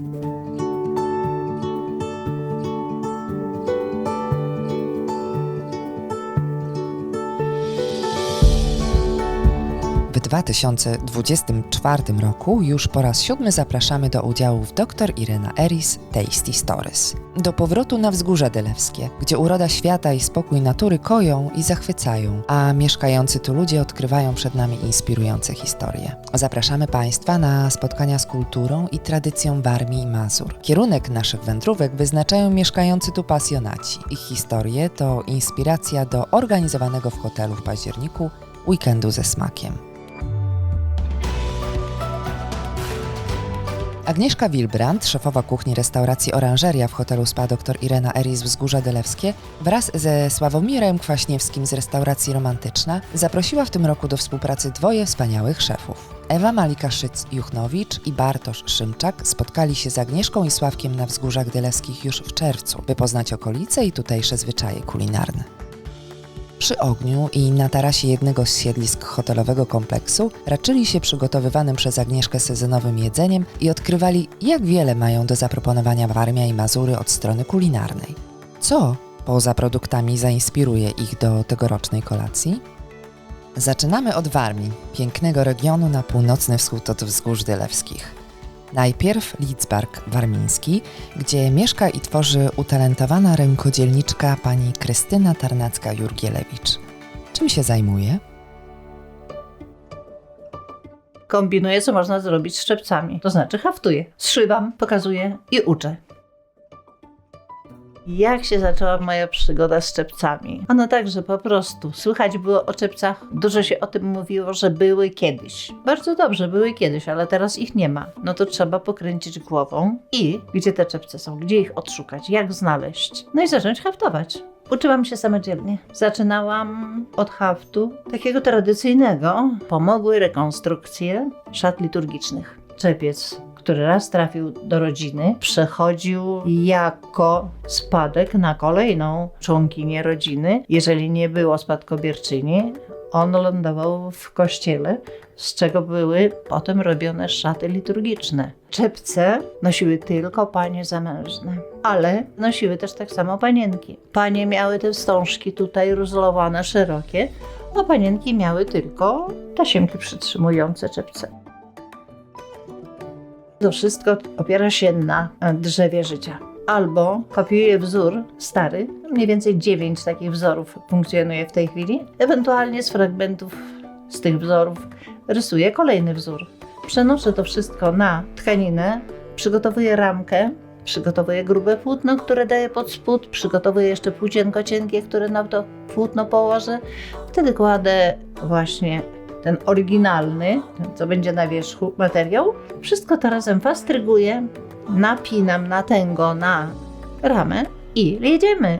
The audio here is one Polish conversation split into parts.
Thank you. W 2024 roku już po raz siódmy zapraszamy do udziału w Dr Irena Eris Tasty Stories. Do powrotu na Wzgórza Delewskie, gdzie uroda świata i spokój natury koją i zachwycają, a mieszkający tu ludzie odkrywają przed nami inspirujące historie. Zapraszamy Państwa na spotkania z kulturą i tradycją Warmii i Mazur. Kierunek naszych wędrówek wyznaczają mieszkający tu pasjonaci. Ich historie to inspiracja do organizowanego w hotelu w październiku weekendu ze smakiem. Agnieszka Wilbrand, szefowa kuchni restauracji Oranżeria w hotelu Spa dr Irena Eris Wzgórza Delewskie wraz ze Sławomirem Kwaśniewskim z restauracji Romantyczna zaprosiła w tym roku do współpracy dwoje wspaniałych szefów. Ewa Malika Szyc-Juchnowicz i Bartosz Szymczak spotkali się z Agnieszką i Sławkiem na Wzgórzach Delewskich już w czerwcu, by poznać okolice i tutejsze zwyczaje kulinarne. Przy ogniu i na tarasie jednego z siedlisk hotelowego kompleksu raczyli się przygotowywanym przez Agnieszkę sezonowym jedzeniem i odkrywali, jak wiele mają do zaproponowania Warmia i Mazury od strony kulinarnej. Co poza produktami zainspiruje ich do tegorocznej kolacji? Zaczynamy od Warmii, pięknego regionu na północny wschód od Wzgórz Dylewskich. Najpierw Lidzbark Warmiński, gdzie mieszka i tworzy utalentowana rękodzielniczka pani Krystyna Tarnacka-Jurgielewicz. Czym się zajmuje? Kombinuję, co można zrobić z szczepcami. To znaczy haftuję, zszywam, pokazuję i uczę. Jak się zaczęła moja przygoda z czepcami? Ano tak, że po prostu słychać było o czepcach, dużo się o tym mówiło, że były kiedyś. Bardzo dobrze, były kiedyś, ale teraz ich nie ma. No to trzeba pokręcić głową i gdzie te czepce są, gdzie ich odszukać, jak znaleźć. No i zacząć haftować. Uczyłam się samodzielnie. Zaczynałam od haftu takiego tradycyjnego. Pomogły rekonstrukcje szat liturgicznych. Czepiec który raz trafił do rodziny, przechodził jako spadek na kolejną członkinię rodziny. Jeżeli nie było spadkobierczyni, on lądował w kościele, z czego były potem robione szaty liturgiczne. Czepce nosiły tylko panie zamężne, ale nosiły też tak samo panienki. Panie miały te wstążki tutaj rozlowane, szerokie, a panienki miały tylko tasiemki przytrzymujące czepce. To wszystko opiera się na drzewie życia. Albo kopiuję wzór stary, mniej więcej 9 takich wzorów funkcjonuje w tej chwili, ewentualnie z fragmentów z tych wzorów rysuję kolejny wzór. Przenoszę to wszystko na tkaninę, przygotowuję ramkę, przygotowuję grube płótno, które daję pod spód, przygotowuję jeszcze płócienko cienkie, które na to płótno położę. Wtedy kładę właśnie ten oryginalny, co będzie na wierzchu materiał. Wszystko to razem fastryguję, napinam na tęgo na ramę i jedziemy,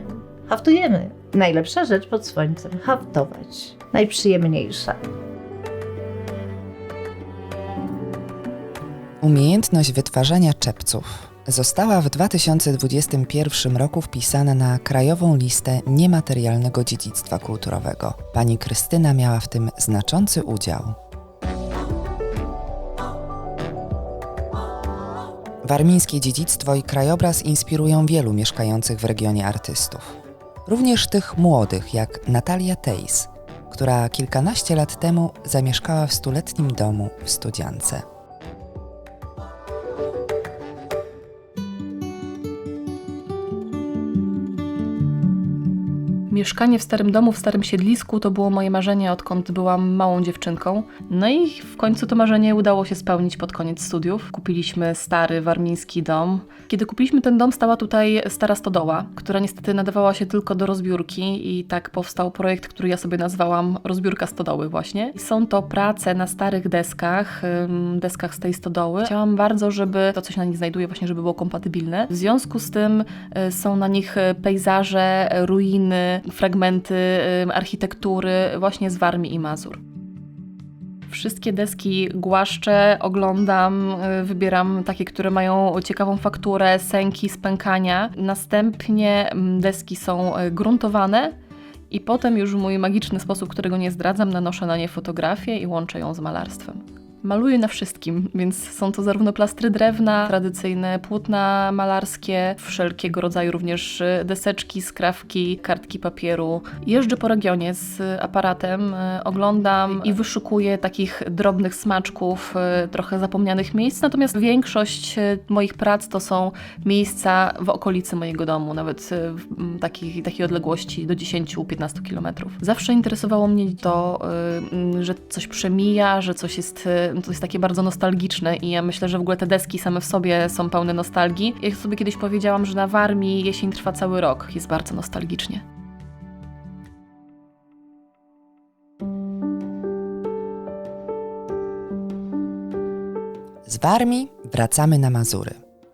haftujemy. Najlepsza rzecz pod słońcem, haftować. Najprzyjemniejsza. Umiejętność wytwarzania czepców została w 2021 roku wpisana na krajową listę niematerialnego dziedzictwa kulturowego. Pani Krystyna miała w tym znaczący udział. Warmińskie dziedzictwo i krajobraz inspirują wielu mieszkających w regionie artystów. Również tych młodych, jak Natalia Tejs, która kilkanaście lat temu zamieszkała w stuletnim domu w Studziance. Mieszkanie w starym domu, w starym siedlisku to było moje marzenie, odkąd byłam małą dziewczynką. No i w końcu to marzenie udało się spełnić pod koniec studiów. Kupiliśmy stary warmiński dom. Kiedy kupiliśmy ten dom, stała tutaj stara stodoła, która niestety nadawała się tylko do rozbiórki i tak powstał projekt, który ja sobie nazwałam Rozbiórka Stodoły właśnie. Są to prace na starych deskach, deskach z tej stodoły. Chciałam bardzo, żeby to, co się na nich znajduje, właśnie żeby było kompatybilne. W związku z tym y, są na nich y, pejzaże, ruiny, fragmenty architektury właśnie z Warmii i Mazur. Wszystkie deski głaszczę, oglądam, y, wybieram takie, które mają ciekawą fakturę, sęki, spękania. Następnie deski są y, gruntowane i potem już w mój magiczny sposób, którego nie zdradzam, nanoszę na nie fotografię i łączę ją z malarstwem. Maluję na wszystkim, więc są to zarówno plastry drewna, tradycyjne płótna malarskie, wszelkiego rodzaju również y, deseczki, skrawki, kartki papieru. Jeżdżę po regionie z aparatem, y, oglądam i wyszukuję takich drobnych smaczków, y, trochę zapomnianych miejsc, natomiast większość moich prac to są miejsca w okolicy mojego domu, nawet w takiej, takiej odległości do 10-15 kilometrów. Zawsze interesowało mnie to, że coś przemija, że coś jest, to jest takie bardzo nostalgiczne i ja myślę, że w ogóle te deski same w sobie są pełne nostalgii. Ja sobie kiedyś powiedziałam, że na Warmii jesień trwa cały rok. Jest bardzo nostalgicznie. Z Warmii wracamy na Mazury.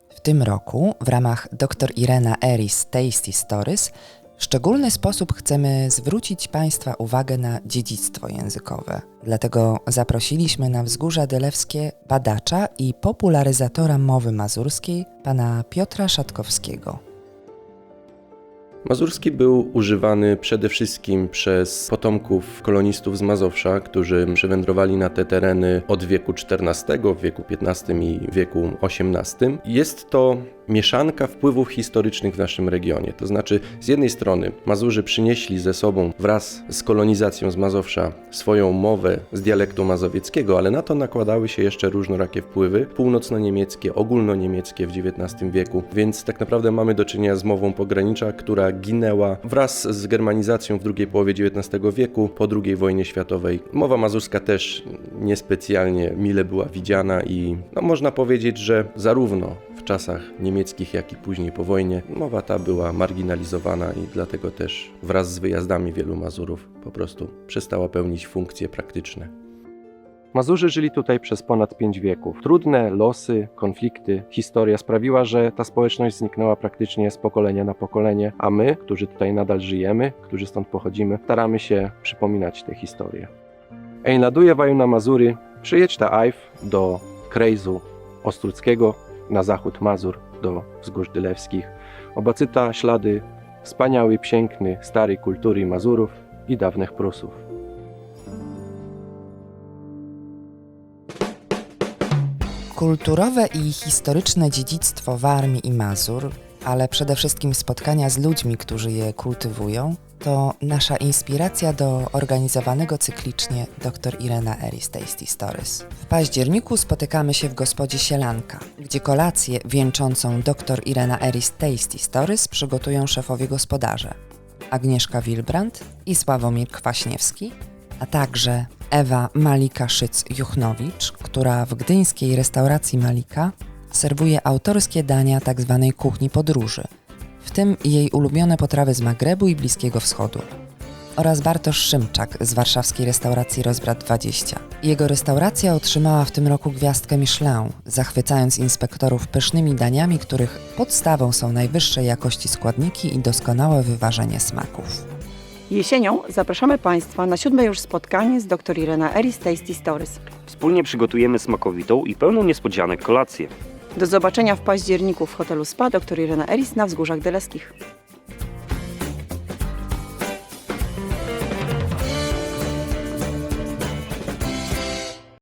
W tym roku w ramach dr Irena Eris Tasty Stories w szczególny sposób chcemy zwrócić Państwa uwagę na dziedzictwo językowe. Dlatego zaprosiliśmy na Wzgórza Delewskie badacza i popularyzatora mowy mazurskiej, pana Piotra Szatkowskiego. Mazurski był używany przede wszystkim przez potomków kolonistów z Mazowsza, którzy przywędrowali na te tereny od wieku XIV, wieku XV i wieku XVIII. Jest to mieszanka wpływów historycznych w naszym regionie. To znaczy, z jednej strony Mazurzy przynieśli ze sobą wraz z kolonizacją z Mazowsza swoją mowę z dialektu mazowieckiego, ale na to nakładały się jeszcze różnorakie wpływy północno-niemieckie, ogólnoniemieckie w XIX wieku, więc tak naprawdę mamy do czynienia z mową pogranicza, która ginęła wraz z germanizacją w drugiej połowie XIX wieku po II wojnie światowej. Mowa mazurska też niespecjalnie mile była widziana i no, można powiedzieć, że zarówno czasach niemieckich, jak i później po wojnie mowa ta była marginalizowana i dlatego też wraz z wyjazdami wielu Mazurów po prostu przestała pełnić funkcje praktyczne. Mazurzy żyli tutaj przez ponad pięć wieków. Trudne losy, konflikty, historia sprawiła, że ta społeczność zniknęła praktycznie z pokolenia na pokolenie, a my, którzy tutaj nadal żyjemy, którzy stąd pochodzimy, staramy się przypominać te historie. Ej, naduje na Mazury, przyjedź ta Ajw do Krejzu Ostruckiego, na zachód Mazur, do Wzgórz Dylewskich. Obacyta ślady wspaniały, piękny, starej kultury Mazurów i dawnych Prusów. Kulturowe i historyczne dziedzictwo Warmii i Mazur, ale przede wszystkim spotkania z ludźmi, którzy je kultywują, to nasza inspiracja do organizowanego cyklicznie dr Irena Eris Tasty Stories. W październiku spotykamy się w gospodzie Sielanka, gdzie kolację wieńczącą dr Irena Eris Tasty Stories przygotują szefowie gospodarze Agnieszka Wilbrand i Sławomir Kwaśniewski, a także Ewa Malika-Szyc-Juchnowicz, która w gdyńskiej restauracji Malika serwuje autorskie dania tzw. kuchni podróży, w tym jej ulubione potrawy z Magrebu i Bliskiego Wschodu. Oraz Bartosz Szymczak z warszawskiej restauracji Rozbrat 20. Jego restauracja otrzymała w tym roku gwiazdkę Michelin, zachwycając inspektorów pysznymi daniami, których podstawą są najwyższej jakości składniki i doskonałe wyważenie smaków. Jesienią zapraszamy Państwa na siódme już spotkanie z dr Irena Eris Tasty Stories. Wspólnie przygotujemy smakowitą i pełną niespodzianek kolację. Do zobaczenia w październiku w hotelu Spa dr Irena Eris na Wzgórzach Deleskich.